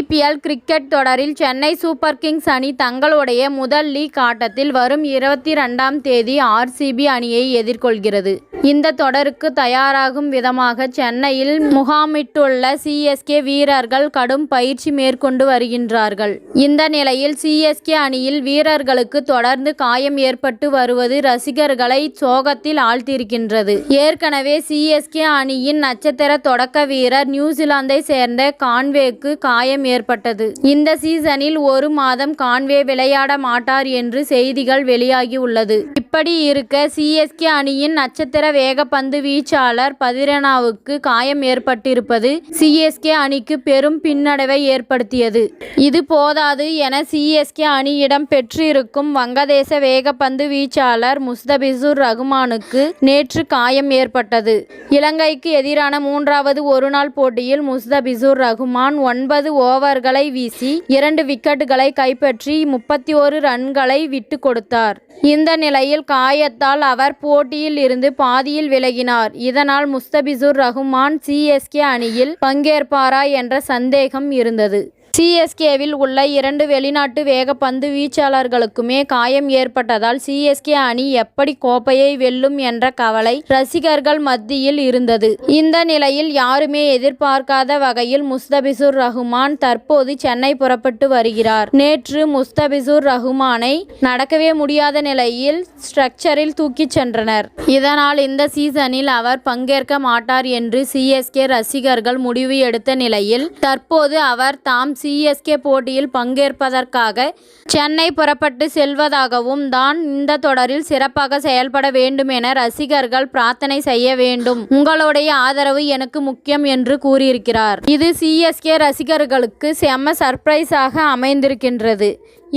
IPL cricket தொடரில் Chennai super Kings அணி தங்களுடைய முதல் லீக் ஆட்டத்தில் வரும் இருபத்தி இரண்டாம் தேதி ஆர்சிபி அணியை எதிர்கொள்கிறது. இந்த தொடருக்கு தயாராகும் விதமாக சென்னையில் முகாமிட்டுள்ள சிஎஸ்கே வீரர்கள் கடும் பயிற்சி மேற்கொண்டு வருகின்றார்கள். இந்த நிலையில் சிஎஸ்கே அணியில் வீரர்களுக்கு தொடர்ந்து காயம் ஏற்பட்டு வருவது ரசிகர்களை சோகத்தில் ஆழ்த்தியிருக்கின்றது. ஏற்கனவே சிஎஸ்கே அணியின் நட்சத்திர தொடக்க வீரர் நியூசிலாந்தை சேர்ந்த கான்வேக்கு காயம் ஏற்பட்டது. இந்த சீசனில் ஒரு மாதம் கான்வே விளையாட மாட்டார் என்று செய்திகள் வெளியாகி உள்ளது. இப்படி இருக்க சிஎஸ்கே அணியின் நட்சத்திர வேகப்பந்து வீச்சாளர் பதிரனாவுக்கு காயம் ஏற்பட்டிருப்பது சிஎஸ்கே அணிக்கு பெரும் பின்னடைவை ஏற்படுத்தியது. இது போதாது என சிஎஸ்கே அணியிடம் பெற்றிருக்கும் வங்கதேச வேகப்பந்து வீச்சாளர் முஸ்தபிசுர் ரகுமானுக்கு நேற்று காயம் ஏற்பட்டது. இலங்கைக்கு எதிரான மூன்றாவது ஒருநாள் போட்டியில் முஸ்தபிசுர் ரகுமான் ஒன்பது ஓவர்களை வீசி இரண்டு விக்கெட்டுகளை கைப்பற்றி முப்பத்தி ஒரு ரன்களை விட்டு கொடுத்தார். இந்த நிலையில் காயத்தால் அவர் போட்டியில் இருந்து பாதியில் விலகினார். இதனால் முஸ்தபிசுர் ரஹ்மான் சிஎஸ்கே அணியில் பங்கேற்பாரா என்ற சந்தேகம் இருந்தது. சிஎஸ்கேவில் உள்ள இரண்டு வெளிநாட்டு வேகப்பந்து வீச்சாளர்களுக்குமே காயம் ஏற்பட்டதால் சிஎஸ்கே அணி எப்படி கோப்பையை வெல்லும் என்ற கவலை ரசிகர்கள் மத்தியில் இருந்தது. இந்த நிலையில் யாருமே எதிர்பார்க்காத வகையில் முஸ்தபிசுர் ரஹ்மான் தற்போது சென்னை புறப்பட்டு வருகிறார். நேற்று முஸ்தபிசுர் ரஹ்மானை நடக்கவே முடியாத நிலையில் ஸ்ட்ரக்சரில் தூக்கிச் சென்றனர். இதனால் இந்த சீசனில் அவர் பங்கேற்க மாட்டார் என்று சிஎஸ்கே ரசிகர்கள் முடிவு எடுத்த நிலையில் தற்போது அவர் தாம் சிஎஸ்கே போட்டியில் பங்கேற்பதற்காக சென்னை புறப்பட்டு செல்வதாகவும் தான் இந்த தொடரில் சிறப்பாக செயல்பட வேண்டும் என ரசிகர்கள் பிரார்த்தனை செய்ய வேண்டும். உங்களுடைய ஆதரவு எனக்கு முக்கியம் என்று கூறியிருக்கிறார். இது சிஎஸ்கே ரசிகர்களுக்கு செம்ம சர்ப்ரைஸாக அமைந்திருக்கின்றது.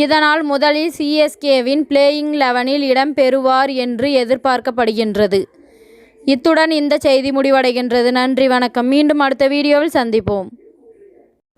இதனால் முதலில் சிஎஸ்கேவின் பிளேயிங் லெவனில் இடம் பெறுவார் என்று எதிர்பார்க்கப்படுகின்றது. இத்துடன் இந்த செய்தி முடிவடைகின்றது. நன்றி வணக்கம். மீண்டும் அடுத்த வீடியோவில் சந்திப்போம்.